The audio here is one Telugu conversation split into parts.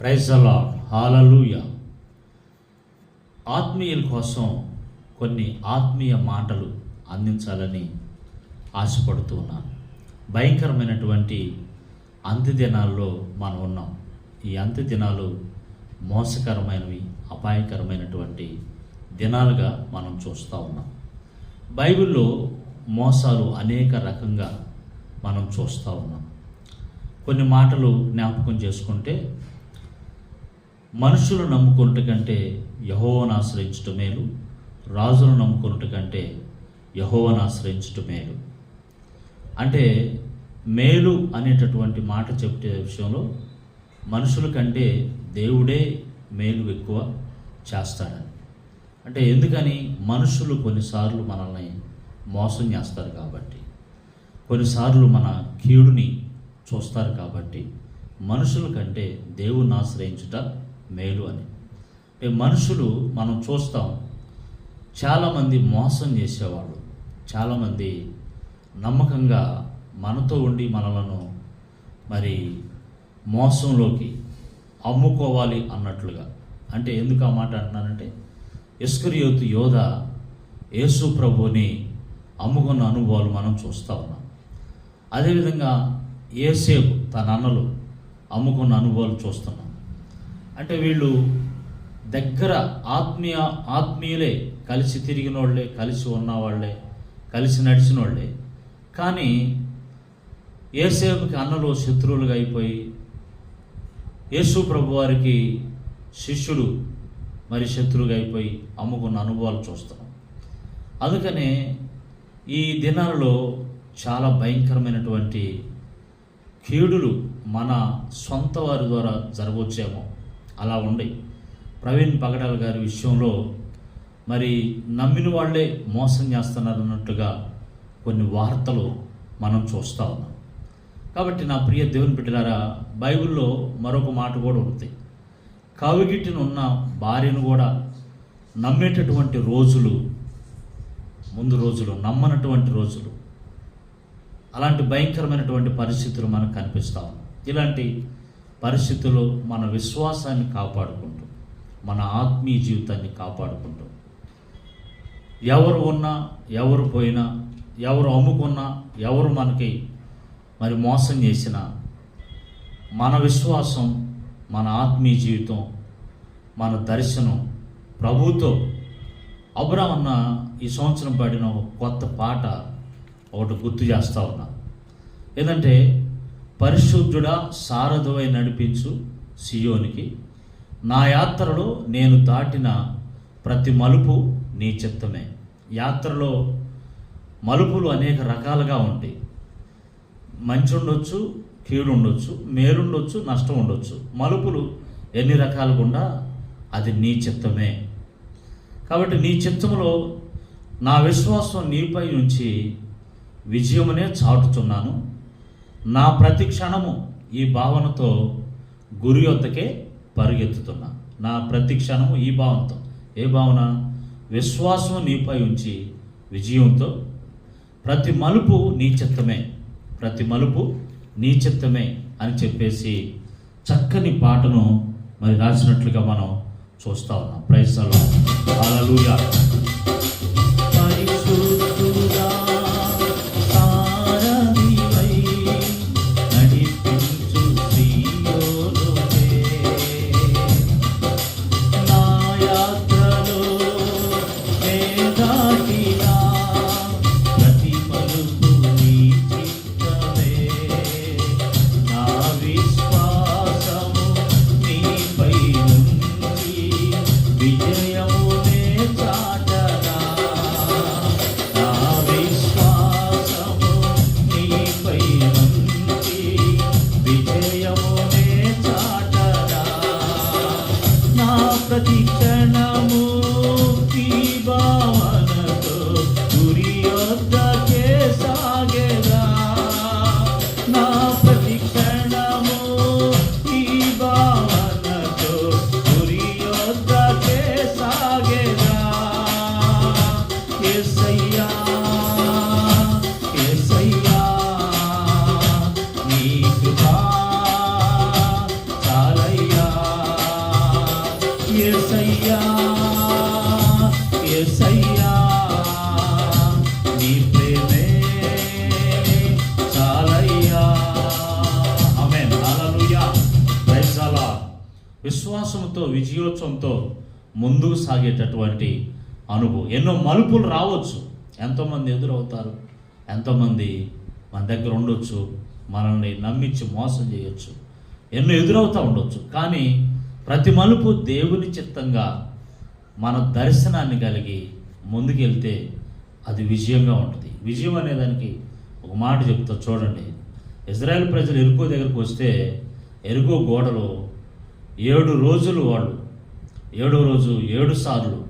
ప్రైజ్ అలా హాలూయ ఆత్మీయుల కోసం కొన్ని ఆత్మీయ మాటలు అందించాలని ఆశపడుతూ ఉన్నాను. భయంకరమైనటువంటి అంత్య దినాల్లో మనం ఉన్నాం. ఈ అంత్య దినాలు మోసకరమైనవి అపాయకరమైనటువంటి దినాలుగా మనం చూస్తూ ఉన్నాం. బైబిల్లో మోసాలు అనేక రకంగా మనం చూస్తూ ఉన్నాం. కొన్ని మాటలు జ్ఞాపకం చేసుకుంటే మనుషులు నమ్ముకున్నట కంటే యహోవను ఆశ్రయించటం మేలు. రాజును నమ్ముకున్నట కంటే యహోవను ఆశ్రయించటం మేలు. అంటే మేలు అనేటటువంటి మాట చెప్పే విషయంలో మనుషుల కంటే దేవుడే మేలు ఎక్కువ చేస్తాడని. అంటే ఎందుకని? మనుషులు కొన్నిసార్లు మనల్ని మోసం చేస్తారు కాబట్టి. కొన్నిసార్లు మన కీడుని చూస్తారు కాబట్టి. మనుషుల కంటే దేవుణ్ణి ఆశ్రయించుట మేలు అని. మనుషులు మనం చూస్తాం చాలామంది మోసం చేసేవాళ్ళు చాలామంది నమ్మకంగా మనతో ఉండి మనలను మరి మోసంలోకి అమ్ముకోవాలి అన్నట్లుగా. అంటే ఎందుకు ఆ మాట అంటున్నానంటే ఇస్కరియోతు యోధ యేసు ప్రభుని అమ్ముకున్న అనుభవాలు మనం చూస్తూ ఉన్నాం. అదేవిధంగా ఏసేపు తన అన్నలు అమ్ముకున్న అనుభవాలు చూస్తున్నాం. అంటే వీళ్ళు దగ్గర ఆత్మీయ ఆత్మీయులే కలిసి తిరిగిన వాళ్ళే కలిసి ఉన్నవాళ్ళే కలిసి నడిచిన వాళ్ళే కానీ ఏసేపుకి అన్నలు శత్రువులుగా అయిపోయి యేసు ప్రభు వారికి శిష్యులు మరి శత్రువుగా అయిపోయి అమ్ముకున్న అనుభవాలు చూస్తున్నాం. అందుకనే ఈ దినాలలో చాలా భయంకరమైనటువంటి కీడులు మన సొంత వారి ద్వారా జరగవచ్చేమో అలా ఉండి ప్రవీణ్ పగడాల గారి విషయంలో మరి నమ్మిన వాళ్ళే మోసం చేస్తున్నారు అన్నట్టుగా కొన్ని వార్తలు మనం చూస్తూ ఉన్నాం. కాబట్టి నా ప్రియ దేవుని బిడ్డలారా బైబిల్లో మరొక మాట కూడా ఉంది. కవిగిట్టిన ఉన్న భార్యను కూడా నమ్మేటటువంటి రోజులు ముందు రోజులు నమ్మనటువంటి రోజులు అలాంటి భయంకరమైనటువంటి పరిస్థితులు మనకు కనిపిస్తూ ఉన్నాయి. ఇలాంటి పరిస్థితుల్లో మన విశ్వాసాన్ని కాపాడుకుంటూ మన ఆత్మీయ జీవితాన్ని కాపాడుకుంటూ. ఎవరు ఉన్నా ఎవరు పోయినా ఎవరు అమ్ముకున్నా ఎవరు మనకి మరి మోసం చేసినా మన విశ్వాసం మన ఆత్మీయ జీవితం మన దర్శనం ప్రభుతో. అబ్రాహ్మణ ఈ సంవత్సరం పాడిన కొత్త పాట ఒకటి గుర్తు చేస్తా ఉన్నా. ఏంటంటే పరిశుద్ధుడా సారథువై నడిపించు సియోనికి. నా యాత్రలో నేను దాటిన ప్రతి మలుపు నీ చిత్తమే. యాత్రలో మలుపులు అనేక రకాలుగా ఉంటాయి. మంచి ఉండొచ్చు కీడు ఉండొచ్చు మేలుండొచ్చు నష్టం ఉండొచ్చు మలుపులు ఎన్ని రకాలుగుండా అది నీ చిత్తమే. కాబట్టి నీ చిత్తములో నా విశ్వాసం నీపై నుంచి విజయమునే చాటుతున్నాను నా ప్రతి క్షణము ఈ భావనతో గురి వద్దకే పరిగెత్తుతున్నా. నా ప్రతి క్షణము ఈ భావనతో. ఏ భావన? విశ్వాసం నీపై ఉంచి విజయంతో. ప్రతి మలుపు నీ చిత్తమే. ప్రతి మలుపు నీ చిత్తమే అని చెప్పేసి చక్కని పాటను మరి రాసినట్లుగా మనం చూస్తా ఉన్నాం. ప్రైసలో అలా ఆమె విశ్వాసంతో విజయోత్సవంతో ముందుకు సాగేటటువంటి అనుభవం. ఎన్నో మలుపులు రావచ్చు. ఎంతోమంది ఎదురవుతారు. ఎంతోమంది మన దగ్గర ఉండొచ్చు. మనల్ని నమ్మించి మోసం చేయొచ్చు. ఎన్నో ఎదురవుతూ ఉండొచ్చు. కానీ ప్రతి మలుపు దేవుని చిత్తంగా మన దర్శనాన్ని కలిగి ముందుకెళ్తే అది విజయంగా ఉంటుంది. విజయం అనేదానికి ఒక మాట చెప్తా చూడండి. ఇజ్రాయెల్ ప్రజలు ఎరుకో దగ్గరకు వస్తే ఎరుకో గోడలో ఏడు రోజులు వాళ్ళు ఏడో రోజు ఏడు సార్లు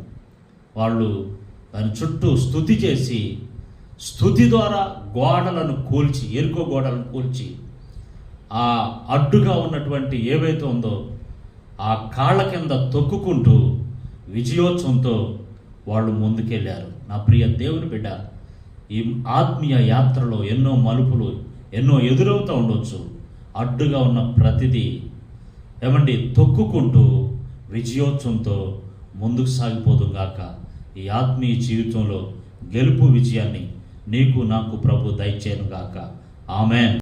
వాళ్ళు దాని చుట్టూ స్థుతి చేసి స్థుతి ద్వారా గోడలను కూల్చి ఎరుకో గోడలను కూల్చి ఆ అడ్డుగా ఉన్నటువంటి ఏవైతే ఉందో ఆ కాళ్ళ కింద తొక్కుకుంటూ విజయోత్సవంతో వాళ్ళు ముందుకెళ్ళారు నా ప్రియ దేవుని బిడ్డ ఈ ఆత్మీయ యాత్రలో ఎన్నో మలుపులు ఎన్నో ఎదురవుతూ ఉండొచ్చు. అడ్డుగా ఉన్న ప్రతిదీ ఏమండి తొక్కుకుంటూ విజయోత్సవంతో ముందుకు సాగిపోదు గాక. ఈ ఆత్మీయ జీవితంలో గెలుపు విజయాన్ని నీకు నాకు ప్రభు దయచేయను గాక. ఆమెన్.